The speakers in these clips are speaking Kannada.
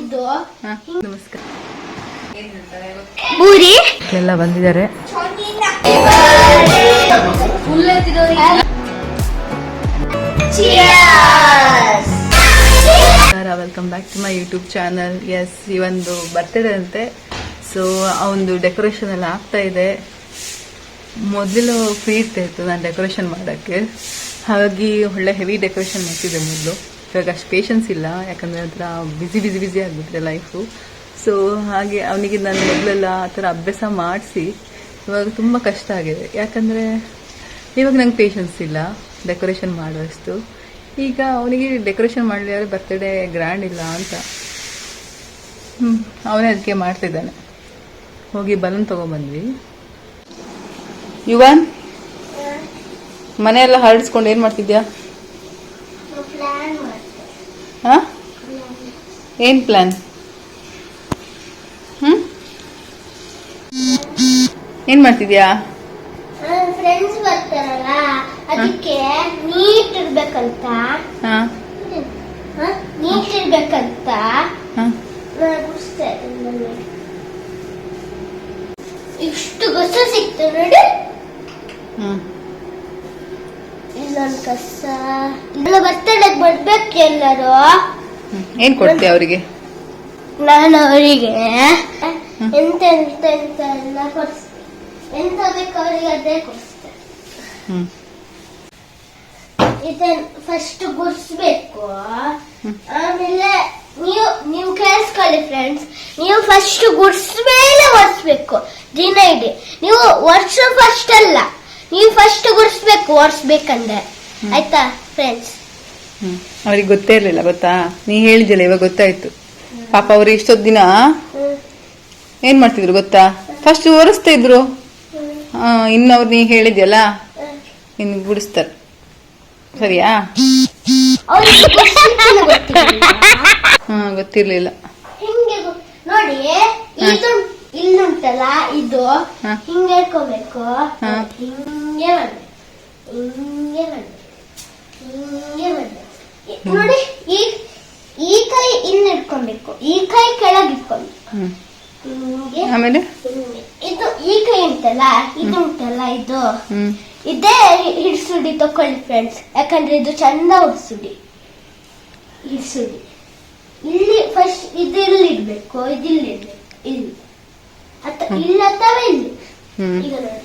ಇದು. ನಮಸ್ಕಾರ ಬೂರಿ ಎಲ್ಲ ಬಂದಿದ್ದಾರೆ. Welcome back to my YouTube channel yes ಈ ಒಂದು ಬರ್ತಿದೆ ಅಂತೆ. ಸೊ ಆ ಒಂದು ಡೆಕೋರೇಷನ್ ಎಲ್ಲ ಆಗ್ತಾ ಇದೆ. ಮೊದಲು ಫ್ರೀ ಇರ್ತಾ ಇತ್ತು ನಾನು ಡೆಕೋರೇಷನ್ ಮಾಡೋಕ್ಕೆ. ಹಾಗಾಗಿ ಒಳ್ಳೆ ಹೆವಿ ಡೆಕೋರೇಷನ್ ಮಾಡ್ತಿದ್ದೆ ಮೊದಲು. ಇವಾಗ ಅಷ್ಟು ಪೇಷನ್ಸ್ ಇಲ್ಲ. ಯಾಕಂದರೆ ಒಂಥರ ಬ್ಯುಸಿ ಬ್ಯುಸಿ ಬ್ಯುಸಿ ಆಗ್ಬಿಟ್ಟಿದೆ ಲೈಫು ಸೊ ಹಾಗೆ ಅವನಿಗೆ ನಾನು ಮೊದಲೆಲ್ಲ ಆ ಥರ ಅಭ್ಯಾಸ ಮಾಡಿಸಿ ಇವಾಗ ತುಂಬ ಕಷ್ಟ ಆಗಿದೆ. ಯಾಕಂದರೆ ಇವಾಗ ನಂಗೆ ಪೇಷನ್ಸ್ ಇಲ್ಲ ಡೆಕೋರೇಷನ್ ಮಾಡುವಷ್ಟು. ಈಗ ಅವನಿಗೆ ಡೆಕೋರೇಷನ್ ಮಾಡಲಿಲ್ಲ ಬರ್ತ್ಡೇ ಗ್ರ್ಯಾಂಡ್ ಇಲ್ಲ ಅಂತ. ಹ್ಞೂ ಅವನೇ ಅದಕ್ಕೆ ಮಾಡ್ತಿದ್ದಾನೆ. ಹೋಗಿ ಬಲೂನ್ ತೊಗೊಂಬಂದ್ವಿ. ಯುವನ್? ಮನೆಯೆಲ್ಲ ಹರಡಿಸ್ಕೊಂಡು ಏನು ಮಾಡ್ತಿದ್ಯಾ? ಹಾಂ ಏನು ಪ್ಲ್ಯಾನ್ ಹ್ಞೂ ಏನು ಮಾಡ್ತಿದ್ಯಾ? ಫ್ರೆಂಡ್ಸ್ ಬರ್ತಾರಲ್ಲ ಅದಕ್ಕೆ ನೀಟ್ ಇರ್ಬೇಕಂತ. ಹಾಂ. ನೀಟ್ ಇರ್ಬೇಕಂತ. ಇಷ್ಟು ಗೊಸ ಸಿಕ್ತು ನೋಡಿ ಹ್ಞೂ ಇಲ್ಲೊಂದು ಕಸ. ಇಲ್ಲ ಬರ್ತಡೇಗೆ ಬರ್ಬೇಕು ಎಲ್ಲರೂ. ಏನು ಕೊಡ್ತೀಯ ಅವರಿಗೆ? ನಾನು ಅವರಿಗೆ. ಎಂತ ಎಂತ ಎಂತ ಎಲ್ಲ ಕೊಡಿಸ್ತೆ ಎಂತ ಬೇಕು ಅವರಿಗೆ ಅದೇ ಕೊಡಿಸ್ತೆ ಹ್ಞೂ ಇದನ್ನ ಫಸ್ಟ್ ಗುಡಿಸ್ಬೇಕು. ಆಮೇಲೆ ನೀವು ನೀವು ಕೇಳಿಸ್ಕೊಳ್ಳಿ ಫ್ರೆಂಡ್ಸ್ ನೀವು ಫಸ್ಟ್ ಗುಡಿಸ್ಮೇಲೆ ಒರೆಸ್ಬೇಕು. ದಿನ ಇಡೀ. ನೀವು ವರ್ಷ ಫಸ್ಟ್ ಅಲ್ಲ. ನೀವು ಫಸ್ಟ್ ಗುಡ್ಸ್ಬೇಕು ಒರೆಸ್ಬೇಕಂದ್ರೆ. ಆಯ್ತಾ ಫ್ರೆಂಡ್ಸ್ ಹ್ಮ್. ಅವ್ರಿಗೆ ಗೊತ್ತೇ ಇರಲಿಲ್ಲ ಗೊತ್ತಾ? ನೀ ಹೇಳಿದ್ಯಲ್ಲ ಇವಾಗ ಗೊತ್ತಾಯ್ತು. ಪಾಪ ಅವ್ರು ಇಷ್ಟೊತ್ತು ದಿನ ಏನ್ ಮಾಡ್ತಿದ್ರು ಗೊತ್ತಾ? ಫಸ್ಟ್ ಒರೆಸ್ತಾ ಇದ್ರು. ಇನ್ನವ್ರು ಇನ್ನು ಅವ್ರು ನೀ ಹೇಳಿದ್ಯಲ್ಲ? ಇನ್ನು ಗುಡಿಸ್ತಾರೆ. ಸರಿಯಾ. ಹಾ ಗೊತ್ತಿರ್ಲಿಲ್ಲ. ನೋಡಿ ಇದು ಇಲ್ಲುಂಟಲ್ಲ ಇದು. ಹಿಂಗೆ ಇಟ್ಕೋಬೇಕು. ಹಿಂಗೆ ಹಿಂಗೆ ನೋಡಿ ಈ ಈ ಕೈ ಇಲ್ಲಿ ಇಟ್ಕೊಬೇಕು. ಈ ಕೈ ಕೆಳಗೆ ಇಟ್ಕೊಬೇಕು. ಹಿಂಗೆ. ಆಮೇಲೆ? ಇದು ಈ ಕೈ ಉಂಟಲ್ಲ ಇದು ಉಂಟಲ್ಲ ಇದು? ಇದೇ ಹಿಡ್ಸುಡಿ ತಕೊಳ್ಳಿ ಫ್ರೆಂಡ್ಸ್ ಯಾಕಂದ್ರೆ ಇದು ಚಂದ ಹಿಡ್ಸುಡಿ ಹಿಡ್ಸುಡಿ. ಇಲ್ಲಿ ಫಸ್ಟ್ ಇದು ಇಲ್ಲಿ ಇಡ್ಬೇಕು ಇದು ಇಲ್ಲಿ ಇಡ್ಬೇಕು. ಇಲ್ಲಿ. ಇಲ್ಲಿ ಅಥವಾ ಇಲ್ಲಿ. ಹ್ಮ್. ಈಗ ನೋಡಿ.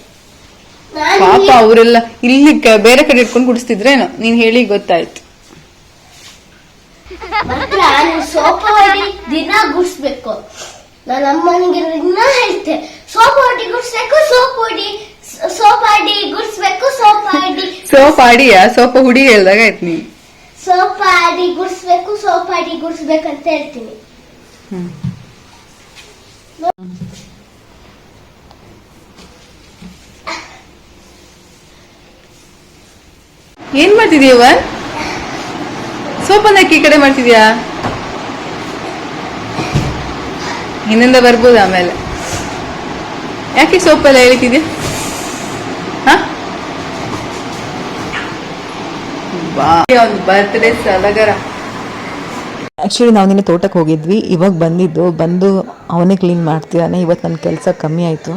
ಪಾಪ ಅವರೆಲ್ಲ ಇಲ್ಲಿ ಬೇರೆ ಕಡೆ ಇಟ್ಕೊಂಡು ಕುಡಿಸ್ತಿದ್ರೇನೋ ನೀನ್ ಹೇಳಿ ಗೊತ್ತಾಯ್ತು. ಮಾತ್ರ ನೀವು ಸೋಪ ಹೊಡಿ ದಿನ ಗುಡಿಸ್ಬೇಕು. ನಾನು ಅಮ್ಮನಿಗೆ ದಿನ ಹೇಳ್ತೆ ಸೋಪ್ ಹೊಡಿ ಗುಡಿಸ್ಬೇಕು ಸೋಪ್ ಹೊಡಿ ಸೋಪ್ ಆಡಿ ಗುಡಿಸ್ಬೇಕು ಸೋಪ್ ಆಡಿ ಸೋಪ್ ಆಡಿಯಾ ಸೋಪ ಹುಡಿ ಹೇಳ್ದಾಗ ಆಯ್ತು ನೀ ಸೋಪ್ ಆಡಿ ಗುಡಿಸ್ಬೇಕು ಸೋಪ್ ಆಡಿ ಗುಡಿಸ್ಬೇಕಂತ ಹೇಳ್ತೀನಿ. ಏನ್ ಮಾಡ್ತಿದೀವ ಸೋಪನ್ನ ಈ ಕಡೆ ಮಾಡ್ತಿದ್ಯಾ? ಇನ್ನಿಂದ ಬರ್ಬೋದು ಆಮೇಲೆ. ಯಾಕೆ ಸೋಪೆಲ್ಲ ಹೇಳ್ತಿದ್ಯಾ ಒಂದು ಬರ್ತ್ಡೇ ಸಲಗರ. ಆ್ಯಕ್ಚುಲಿ ನಾವು ನಿನ್ನೆ ತೋಟಕ್ಕೆ ಹೋಗಿದ್ವಿ. ಇವಾಗ ಬಂದಿದ್ದು. ಬಂದು ಅವನೇ ಕ್ಲೀನ್ ಮಾಡ್ತಿದ್ದಾನೆ ಇವತ್ತು ನನ್ನ ಕೆಲಸ ಕಮ್ಮಿ ಆಯಿತು.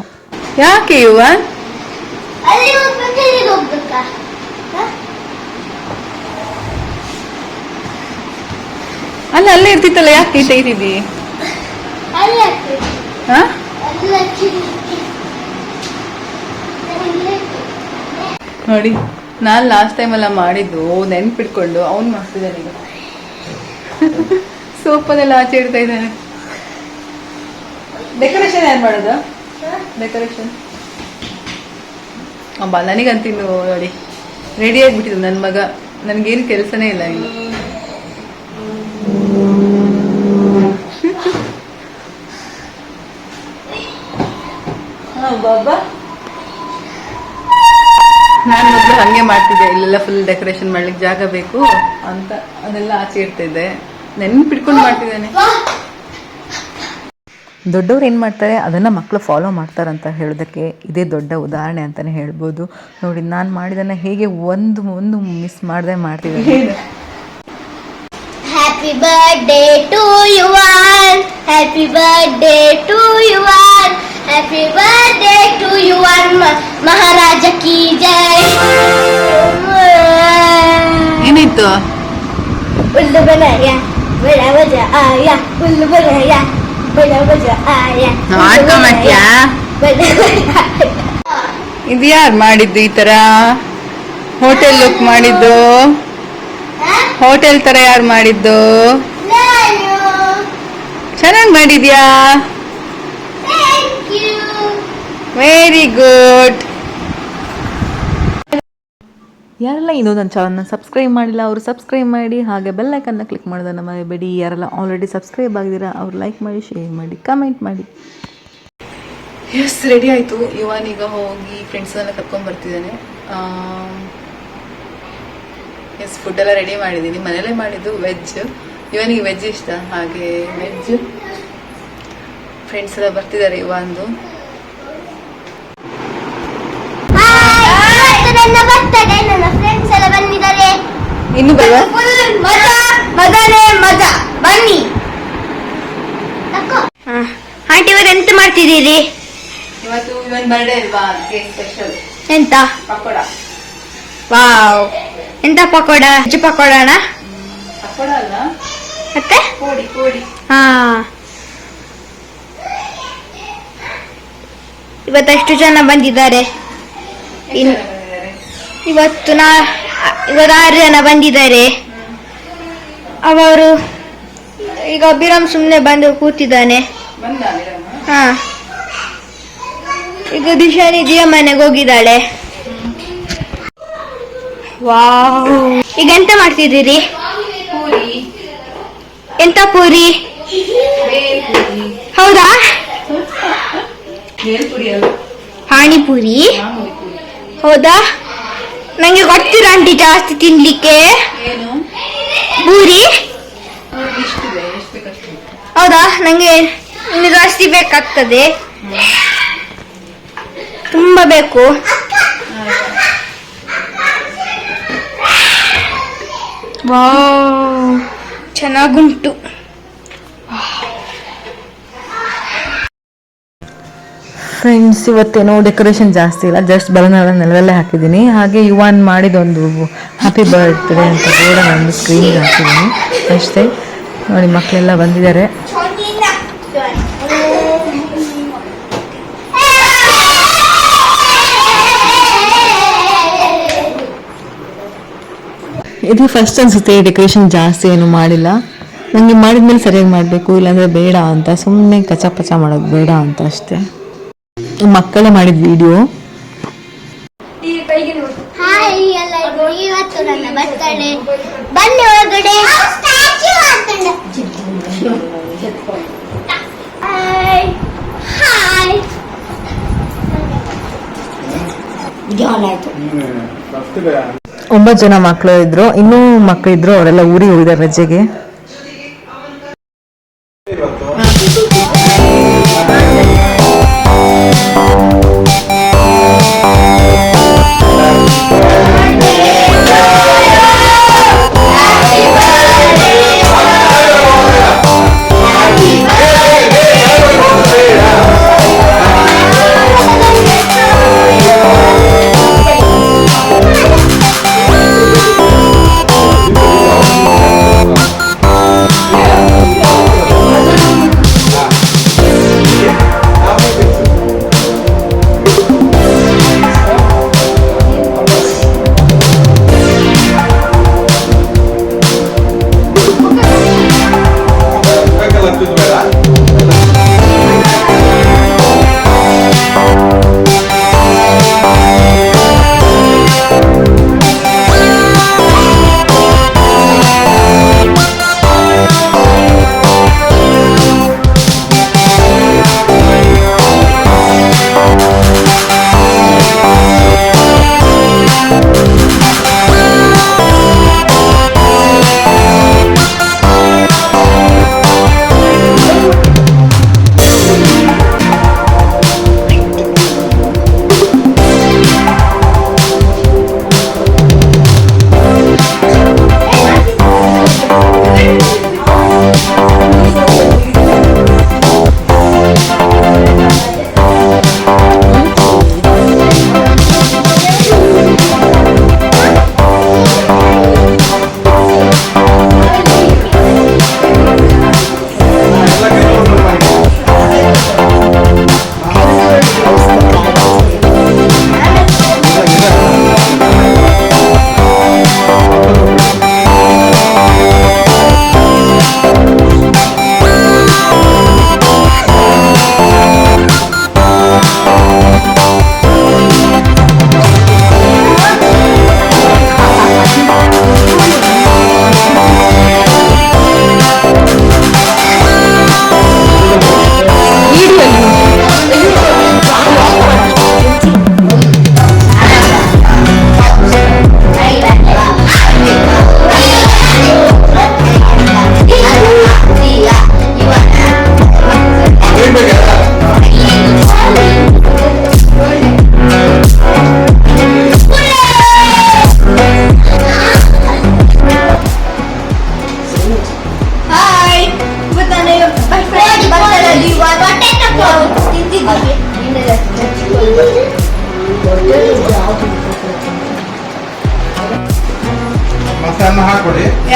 ಯಾಕೆ ಯುವನ್ ಅಲ್ಲಿ ಹೋಗ್ಬೇಕಾ ಇಲ್ಲಿಗೆ ಹೋಗ್ಬೇಕಾ ಹ? ಅಲ್ಲ ಅಲ್ಲೇ ಇರ್ತಿತ್ತಲ್ಲ ಯಾಕೆ ಈ ತೆಗಿತಿದ್ದಿ ಇಲ್ಲೇ. ನೋಡಿ ನಾನು ಲಾಸ್ಟ್ ಟೈಮ್ ಎಲ್ಲ ಮಾಡಿದ್ದು ನೆನ್ಪಿಟ್ಕೊಂಡು ಅವ್ನು ಮಾಡ್ತಿದ್ದಾನೆ ಈಗ. ಆಚೆ ಇಡ್ತಾ ಇದ್ದಾನೆ. ಡೆಕೋರೇಷನ್ ಏನು ಮಾಡೋದು? ಡೆಕೋರೇಷನ್ ಅಬ್ಬ ನನಗಂತಿನ್ನು ನೋಡಿ ರೆಡಿ ಆಗಿಬಿಟ್ಟಿದ್ದು ನನ್ನ ಮಗ. ನನಗೇನು ಕೆಲಸನೇ ಇಲ್ಲ ಇನ್ನು. ನಾನು ಮೊದಲು ಹಂಗೆ ಮಾಡ್ತಿದ್ದೆ. ಇಲ್ಲೆಲ್ಲ ಫುಲ್ ಡೆಕೋರೇಷನ್ ಮಾಡ್ಲಿಕ್ಕೆ ಜಾಗ ಬೇಕು ಅಂತ ಅದೆಲ್ಲ ಆಚೆ ಇಡ್ತಿದ್ದೆ. ನೆನ್ಪಿಟ್ಕೊಂಡು ಮಾಡ್ತಿದ್ದೇನೆ. ದೊಡ್ಡವ್ರು ಏನು ಮಾಡ್ತಾರೆ? ಅದನ್ನು ಮಕ್ಕಳು ಫಾಲೋ ಮಾಡ್ತಾರಂತ ಹೇಳೋದಕ್ಕೆ ಇದೇ ದೊಡ್ಡ ಉದಾಹರಣೆ ಅಂತಲೇ ಹೇಳ್ಬೋದು. ನೋಡಿ ನಾನು ಮಾಡಿದ್ದನ್ನು ಹೇಗೆ ಒಂದು ಒಂದು ಮಿಸ್ ಮಾಡದೆ ಮಾಡ್ತಿದ್ದೀನಿ. Happy birthday to your happy birthday to your birthday to you and Ma- Maharaja ki jai. ಏನಿತ್ತು baja aya. Ullu banaya, bada baja aya. ನಾಟಕ ಮಾಡ್ತೀಯಾ Bada baja. ಇದು ಯಾರು ಮಾಡಿದ್ದು ಈ ತರ ಹೋಟೆಲ್ ಲುಕ್ ಮಾಡಿದ್ದು? ಹೋಟೆಲ್ ತರ ಯಾರು ಮಾಡಿದ್ದು ನಾನು. ಚೆನ್ನಾಗಿ ಮಾಡಿದ್ಯಾ. ವೆರಿ ಗುಡ್ ಯಾರೆಲ್ಲ ಇನ್ನೂ ನನ್ನ ಚಾನಲ್ನ ಸಬ್ಸ್ಕ್ರೈಬ್ ಮಾಡಿಲ್ಲ ಅವರು ಸಬ್ಸ್ಕ್ರೈಬ್ ಮಾಡಿ ಹಾಗೆ ಬೆಲ್ಲೈಕನ್ನ ಕ್ಲಿಕ್ ಮಾಡೋದನ್ನು ಮರಿಬೇಡಿ. ಯಾರೆಲ್ಲ ಆಲ್ರೆಡಿ ಸಬ್ಸ್ಕ್ರೈಬ್ ಆಗಿದ್ದೀರಾ ಅವ್ರು ಲೈಕ್ ಮಾಡಿ ಶೇರ್ ಮಾಡಿ ಕಮೆಂಟ್ ಮಾಡಿ. ಎಸ್ ರೆಡಿ ಆಯಿತು. ಇವನ್ ಈಗ ಹೋಗಿ ಫ್ರೆಂಡ್ಸ್ ಎಲ್ಲ ಕರ್ಕೊಂಡ್ ಬರ್ತಿದ್ದಾನೆ. ಎಸ್ ಫುಡ್ ಎಲ್ಲ ರೆಡಿ ಮಾಡಿದ್ದೀನಿ. ಮನೇಲೇ ಮಾಡಿದ್ದು ವೆಜ್ ಇವನಿಗೆ ವೆಜ್ ಇಷ್ಟ? ಹಾಗೆ ವೆಜ್ ಫ್ರೆಂಡ್ಸ್ ಎಲ್ಲ ಬರ್ತಿದ್ದಾರೆ ಇವಂದು ಇನ್ನು ಬರುವ? ಫುಲ್ ಮಜಾ ಮಜಾನೇ ಮಜಾ. ಬನ್ನಿ. ಆಂಟಿ ಇವಾಗ ಎಂತ ಮಾಡ್ತಿದ್ದೀರಿ? ಇವತ್ತು ಇವನ್ ಬರ್ಡೇ ಅಲ್ವಾ? ಅದಕ್ಕೆ ಸ್ಪೆಷಲ್ ಎಂತ? ಪಕೋಡ. ವಾವ್. ಎಂತ ಪಕೋಡ? ಹೆಚ್ಚು ಪಕೋಡ ಅಣ್ಣ ಪಕೋಡ ಅಲ್ಲ. ಮತ್ತೆ? ಕೋಡಿ ಕೋಡಿ. ಹಾ. ಇವತ್ತೆಷ್ಟು ಜನ ಬಂದಿದ್ದಾರೆ. ಇನ್- ಇವತ್ತು ನಾ ಇವತ್ತು ಆರು ಜನ ಬಂದಿದ್ದಾರೆ. ಅವರು ಈಗ ಅಭಿರಾಮ್ ಸುಮ್ಮನೆ ಬಂದು ಕೂತಿದ್ದಾನೆ? ಹಾ. ಈಗ ದಿಶಾನಿ ಜಿಯ ಮನೆಗೆ ಹೋಗಿದ್ದಾಳೆ. ವಾವ್. ಈಗ ಎಂತ ಮಾಡ್ತಿದ್ದೀರಿ? ಎಂತ ಪೂರಿ? ಹೌದಾ? ಪಾನಿಪುರಿ? ಹೌದಾ? ನಂಗೆ ಗೊತ್ತಿರ ಆಂಟಿ ಜಾಸ್ತಿ ತಿನ್ಲಿಕ್ಕೆ. ಪೂರಿ ಹೌದಾ? ನಂಗೆ ಇನ್ನು ಜಾಸ್ತಿ ಬೇಕಾಗ್ತದೆ. ತುಂಬಾ ಬೇಕು. ಚೆನ್ನಾಗುಂಟು. ಫ್ರೆಂಡ್ಸ್ ಇವತ್ತೇನೋ ಡೆಕೋರೇಷನ್ ಜಾಸ್ತಿ ಇಲ್ಲ ಜಸ್ಟ್ ಬಲೂನೆಲ್ಲ ನೆಲದಲ್ಲೇ ಹಾಕಿದ್ದೀನಿ. ಹಾಗೆ ಯುವಾನ್ ಮಾಡಿದೊಂದು ಹ್ಯಾಪಿ ಬರ್ತ್ಡೇ ಅಂತ ಕೂಡ ಒಂದು ಸ್ಕ್ರೀನ್ಗೆ ಹಾಕಿದ್ದೀನಿ. ಅಷ್ಟೇ. ನೋಡಿ ಮಕ್ಕಳೆಲ್ಲ ಬಂದಿದ್ದಾರೆ. ಇದು ಫಸ್ಟ್ ಅನ್ಸುತ್ತೆ ಡೆಕೋರೇಷನ್ ಜಾಸ್ತಿ ಏನು ಮಾಡಿಲ್ಲ. ನನಗೆ ಮಾಡಿದ್ಮೇಲೆ ಸರಿಯಾಗಿ ಮಾಡಬೇಕು, ಇಲ್ಲಾಂದರೆ ಬೇಡ ಅಂತ. ಸುಮ್ಮನೆ ಕಚ ಪಚ ಮಾಡೋದು ಬೇಡ ಅಂತ ಅಷ್ಟೇ. ಮಕ್ಕಳೇ ಮಾಡಿದ ವಿಡಿಯೋ. ಹಾಯ್ ಎಲ್ಲರಿಗೂ. ಇವತ್ತು ನನ್ನ ಬರ್ತಡೇ ಬನ್ನಿ ಒಳಗಡೆ. ಒಂಬತ್ತು ಜನ ಮಕ್ಕಳು ಇದ್ರು. ಇನ್ನೂ ಮಕ್ಕಳಿದ್ರು ಅವರೆಲ್ಲ ಊರಿಗೆ ಹೋಗಿದ್ದಾರೆ ರಜೆಗೆ.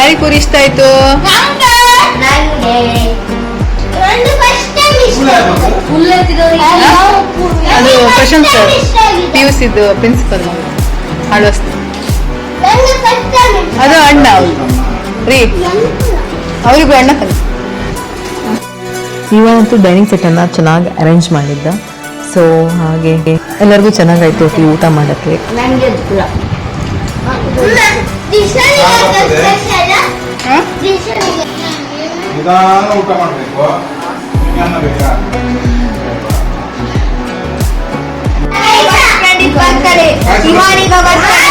ಯಾರಿಗೆ ಪೂರಿ ಇಷ್ಟ ಆಯ್ತು ನಂಗೆ ಒಂದು ಫಸ್ಟ್ ಟೈಮ್ ಇಷ್ಟ. ಫುಲ್ ಅದು Prashanth sir. P U Siddu principal Alvas ನಂಗೆ ಫಸ್ಟ್ ಟೈಮ್ ಅದು ಅಣ್ಣ ಅವ್ರು. ರೀ ಅವರಿಗೂ ಅಣ್ಣ ಕಲಿ ಇವನಂತೂ ಡೈನಿಂಗ್ ಸೆಟ್ಟನ್ನು ಚೆನ್ನಾಗಿ ಅರೇಂಜ್ ಮಾಡಿದ್ದ. ಸೊ ಹಾಗೆ ಎಲ್ಲರಿಗೂ ಚೆನ್ನಾಗಾಯ್ತು ಒಟ್ಟಿಗೆ ಊಟ ಮಾಡೋಕ್ಕೆ. ನಿಧಾನ ಊಟ ಮಾಡ್ಬೇಕು ನಿಮ್ಗೆ ಅನ್ನ ಬೇಕಾ ಬರ್ತಾರೆ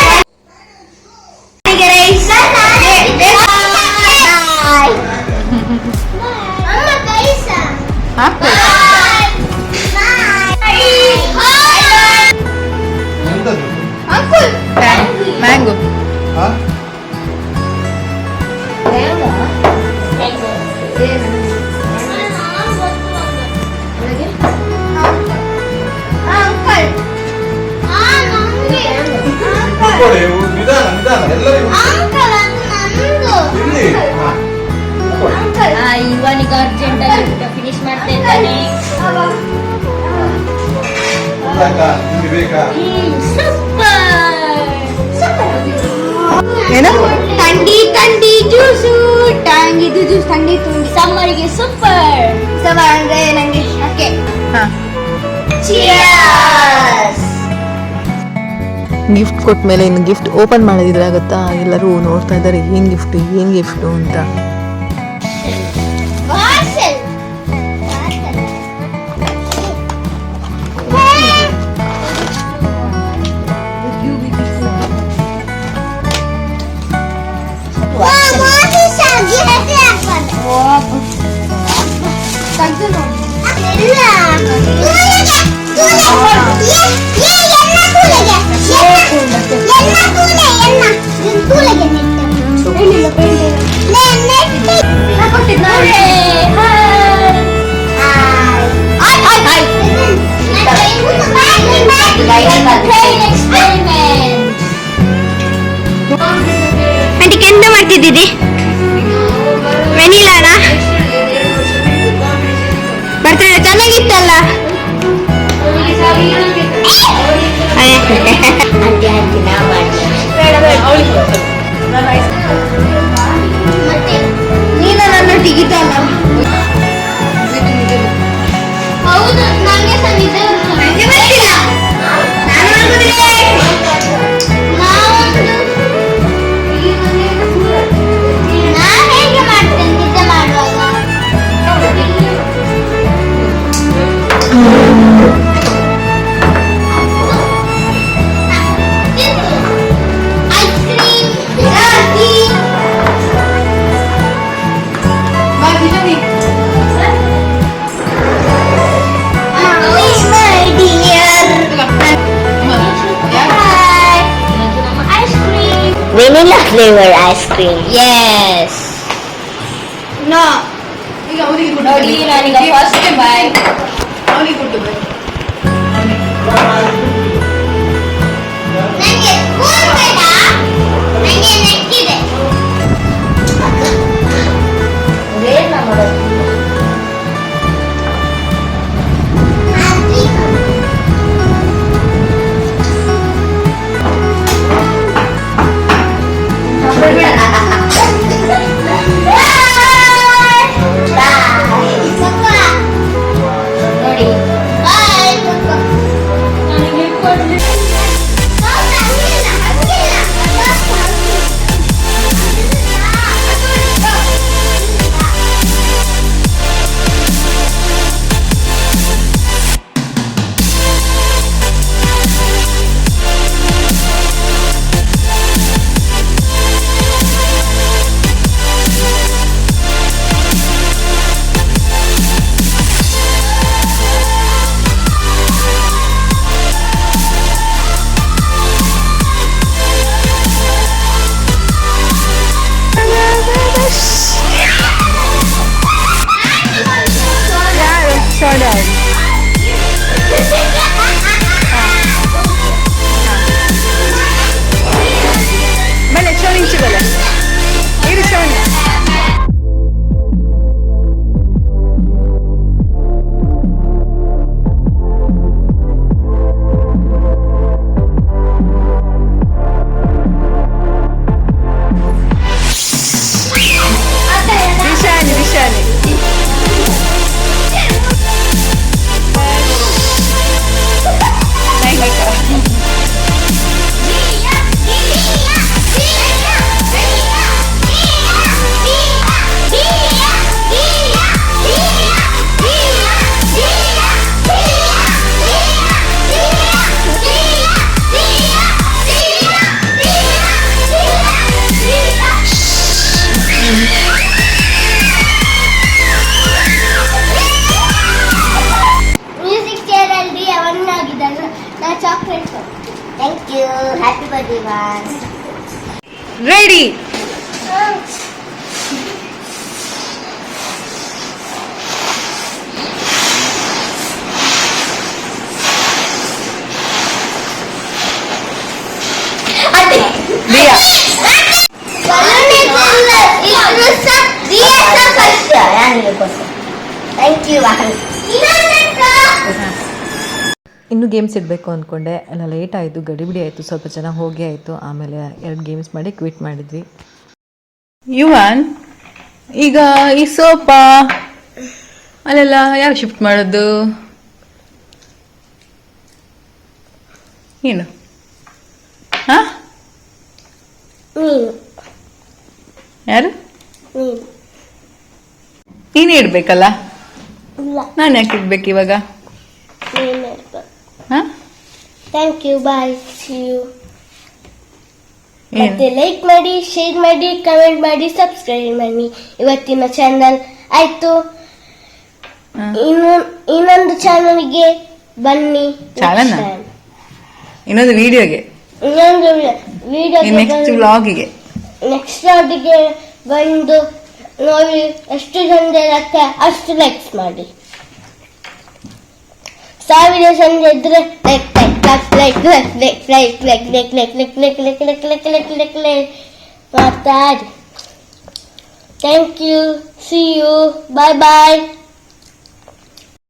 ನಿಧಾನ ನಿಧಾನ ಎಲ್ಲರಿಗೂ ಅಂಕಲ್ ಅದು ನಂದು ಇಲ್ಲಿ ಹಾ ಕೂತ್ಕೊಳ್ಳಿ. ಅಂಕಲ್ ಇವನಿಗೆ ಅರ್ಜೆಂಟ್ ಆಗಿ ಫಿನಿಶ್ ಮಾಡ್ತಾ ಇದ್ದಾನೆ ಊಟ ಆಯ್ತಾ ನಿಮ್ಗೆ ಬೇಕಾ ಏನು ತಂಡಿ ತಂಡಿ ಜ್ಯೂಸು ಇದು ಜ್ಯೂಸ್ ತಂಡಿ ತುಂಡಿ ಸಮ್ಮರಿಗೆ ಸೂಪರ್. ಸವ ಅಂದ್ರೆ ನಂಗೆ. ಓಕೆ. ಹಾ. ಚಿಯರ್ಸ್ ಗಿಫ್ಟ್ ಕೊಟ್ಟ ಮೇಲೆ ಇನ್ನು ಗಿಫ್ಟ್ ಓಪನ್ ಮಾಡೋದಿದ್ರೆ ಆಗುತ್ತಾ? ಎಲ್ಲರೂ ನೋಡ್ತಾ ಇದ್ದಾರೆ ಏನು ಗಿಫ್ಟ್ ಏನು ಗಿಫ್ಟು ಅಂತ. ಆಂಟಿಗೆ ಎಂತ ಮಾಡ್ತಿದ್ದೀರಿ ವೆನಿಲಾನ ಬರ್ತಾರೆ ನೀನ ನೀನು ನನ್ನ ಟಿಗಿತಲ್ಲ vanilla flavored ice cream. Yes. No. ஒரே நம்மளோட 再见哈哈哈 Ready. ಗೇಮ್ಸ್ ಇಡಬೇಕು ಅಂದ್ಕೊಂಡೆ ಎಲ್ಲ ಲೇಟ್ ಆಯಿತು ಗಡಿಬಿಡಿ ಆಯಿತು ಸ್ವಲ್ಪ ಜನ ಹೋಗಿ ಆಯಿತು. ಆಮೇಲೆ ಎರಡು ಗೇಮ್ಸ್ ಮಾಡಿ ಕ್ವಿಟ್ ಮಾಡಿದ್ವಿ. ಯುವನ್ ಈಗ ಈ ಸೋಪ ಅಲ್ಲೆಲ್ಲ ಯಾರು ಶಿಫ್ಟ್ ಮಾಡೋದು? ಏನು? ಹಾಂ? ನೀನು ಯಾರು? ನೀನು ಇಡ್ಬೇಕಲ್ಲ? ಇಲ್ಲ. ನಾನು ಯಾಕೆ ಇಡ್ಬೇಕು ಇವಾಗ? ನೀನು ಹಾ thank you bye see you ಮತ್ತೆ ಲೈಕ್ ಮಾಡಿ ಶೇರ್ ಮಾಡಿ ಕಮೆಂಟ್ ಮಾಡಿ ಸಬ್ಸ್ಕ್ರೈಬ್ ಮಾಡಿ. ಇವತ್ತಿನ ಚಾನಲ್ ಆಯ್ತು. ಹಾ. ಇನ್ನು ಇನ್ನೊಂದು ಚಾನಲ್ಗೆ ಬನ್ನಿ? ಇನ್ನೊಂದು ವಿಡಿಯೋಗೆ ಇನ್ನೊಂದು ವಿಡಿಯೋ ನೆಕ್ಸ್ಟ್ ವ್ಲಾಗಿಗೆ ನೆಕ್ಸ್ಟ್ಗೆ ಬಂದು ನೋಡಿ ಎಷ್ಟು ಜನ ಇರತ್ತೆ ಅಷ್ಟು ಲೈಕ್ಸ್ ಮಾಡಿ. ಸಾವಿರ ಜನ ಇದ್ರೆ like like like like like like like like like like like like like like like like ಮಾಡ್ತಾ thank you see you bye bye